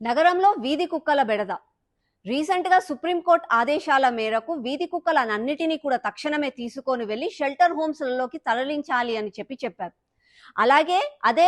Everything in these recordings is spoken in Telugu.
నగరంలో వీధి కుక్కల బెడద. రీసెంట్గా సుప్రీంకోర్టు ఆదేశాల మేరకు వీధి కుక్కలన్నిటినీ కూడా తక్షణమే తీసుకొని వెళ్ళి షెల్టర్ హోమ్స్ లలోకి తరలించాలి అని చెప్పి చెప్పారు. అలాగే అదే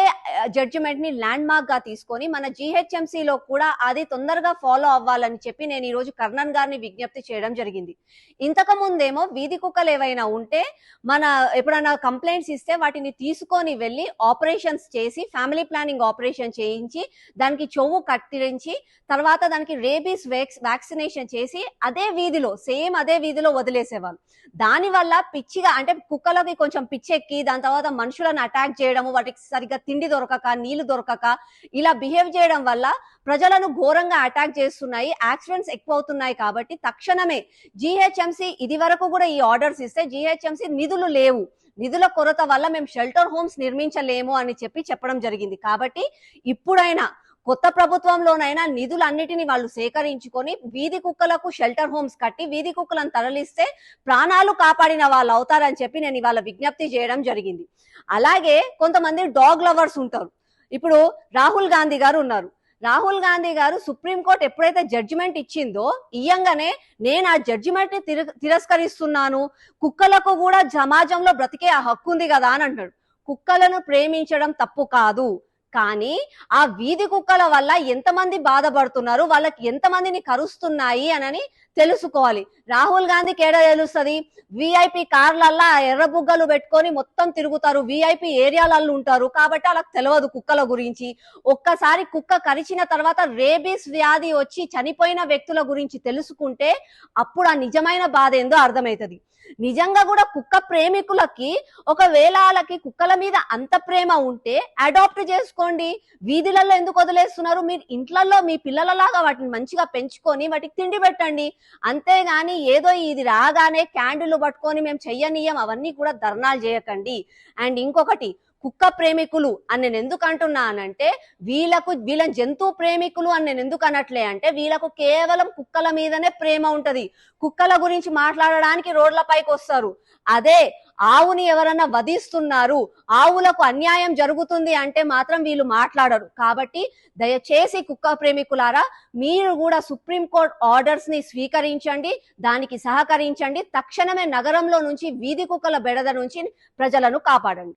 జడ్జిమెంట్ని ల్యాండ్ మార్క్గా తీసుకొని మన GHMC లో కూడా అది తొందరగా ఫాలో అవ్వాలని చెప్పి నేను ఈ రోజు కర్ణన్ గారిని విజ్ఞప్తి చేయడం జరిగింది. ఇంతకు ముందేమో వీధి కుక్కలు ఏవైనా ఉంటే మన ఎప్పుడైనా కంప్లైంట్స్ ఇస్తే వాటిని తీసుకొని వెళ్ళి ఆపరేషన్స్ చేసి ఫ్యామిలీ ప్లానింగ్ ఆపరేషన్ చేయించి దానికి చెవు కత్తిరించి తర్వాత దానికి రేబీస్ వ్యాక్సినేషన్ చేసి అదే వీధిలో సేమ్ అదే వీధిలో వదిలేసేవాళ్ళు. దానివల్ల పిచ్చిగా అంటే కుక్కలకి కొంచెం పిచ్చెక్కి దాని తర్వాత మనుషులను అటాక్ చేయడము వాటికి సరిగ్గా తిండి దొరకక నీళ్ళు దొరకక ఇలా బిహేవ్ చేయడం వల్ల ప్రజలను ఘోరంగా అటాక్ చేస్తున్నాయి. యాక్సిడెంట్స్ ఎక్కువ అవుతున్నాయి కాబట్టి తక్షణమే జిహెచ్ఎంసి ఇది వరకు కూడా ఈ ఆర్డర్స్ ఇస్తే జిహెచ్ఎంసి నిధులు లేవు. నిధుల కొరత వల్ల మేము షెల్టర్ హోమ్స్ నిర్మించలేము అని చెప్పి చెప్పడం జరిగింది. కాబట్టి ఇప్పుడైనా కొత్త ప్రభుత్వంలోనైనా నిధులన్నిటిని వాళ్ళు సేకరించుకొని వీధి కుక్కలకు షెల్టర్ హోమ్స్ కట్టి వీధి కుక్కలను తరలిస్తే ప్రాణాలు కాపాడిన వాళ్ళు అవుతారని చెప్పి నేను ఇవాళ విజ్ఞప్తి చేయడం జరిగింది. అలాగే కొంతమంది డాగ్ లవర్స్ ఉంటారు. ఇప్పుడు రాహుల్ గాంధీ గారు ఉన్నారు. రాహుల్ గాంధీ గారు సుప్రీంకోర్టు ఎప్పుడైతే జడ్జిమెంట్ ఇచ్చిందో ఇయ్యంగానే నేను ఆ జడ్జిమెంట్ని తిర- తిరస్కరిస్తున్నాను. కుక్కలకు కూడా సమాజంలో బ్రతికే ఆ హక్కు ఉంది కదా అని అంటాడు కుక్కలను ప్రేమించడం తప్పు కాదు. కానీ ఆ వీధి కుక్కల వల్ల ఎంతమంది బాధపడుతున్నారు? వాళ్ళకి ఎంతమందిని కరుస్తున్నాయి? అనని తెలుసుకోవాలి. రాహుల్ గాంధీకి ఏడా తెలుస్తుంది? విఐపి కార్లల్లా ఎర్ర బుగ్గలు పెట్టుకొని మొత్తం తిరుగుతారు. విఐపి ఏరియాలలో ఉంటారు. కాబట్టి వాళ్ళకి తెలియదు కుక్కల గురించి. ఒక్కసారి కుక్క కరిచిన తర్వాత రేబీస్ వ్యాధి వచ్చి చనిపోయిన వ్యక్తుల గురించి తెలుసుకుంటే అప్పుడు ఆ నిజమైన బాధ ఏందో అర్థమవుతుంది నిజంగా కూడా కుక్క ప్రేమికులకి ఒకవేళ వాళ్ళకి కుక్కల మీద అంత ప్రేమ ఉంటే అడాప్ట్ చేసుకోండి. వీధులలో ఎందుకు వదిలేస్తున్నారు? మీరు ఇంట్లలో మీ పిల్లలలాగా వాటిని మంచిగా పెంచుకొని వాటికి తిండి పెట్టండి. అంతేగాని ఏదో ఇది రాగానే క్యాండిల్ పట్టుకొని మేము చెయ్యనీయం అవన్నీ కూడా ధర్నాలు చేయకండి. అండ్ ఇంకొకటి కుక్క ప్రేమికులు అని నేను ఎందుకు అంటున్నా అనంటే వీళ్ళకు వీళ్ళని జంతు ప్రేమికులు అని నేను ఎందుకు అనట్లే అంటే వీళ్ళకు కేవలం కుక్కల మీదనే ప్రేమ ఉంటది. కుక్కల గురించి మాట్లాడడానికి రోడ్లపైకి వస్తారు. అదే ఆవుని ఎవరన్నా వధిస్తున్నారు ఆవులకు అన్యాయం జరుగుతుంది అంటే మాత్రం వీళ్ళు మాట్లాడరు. కాబట్టి దయచేసి కుక్క ప్రేమికులారా మీరు కూడా సుప్రీంకోర్టు ఆర్డర్స్ని స్వీకరించండి దానికి సహకరించండి. తక్షణమే నగరంలో నుంచి వీధి కుక్కల బెడద నుంచి ప్రజలను కాపాడండి.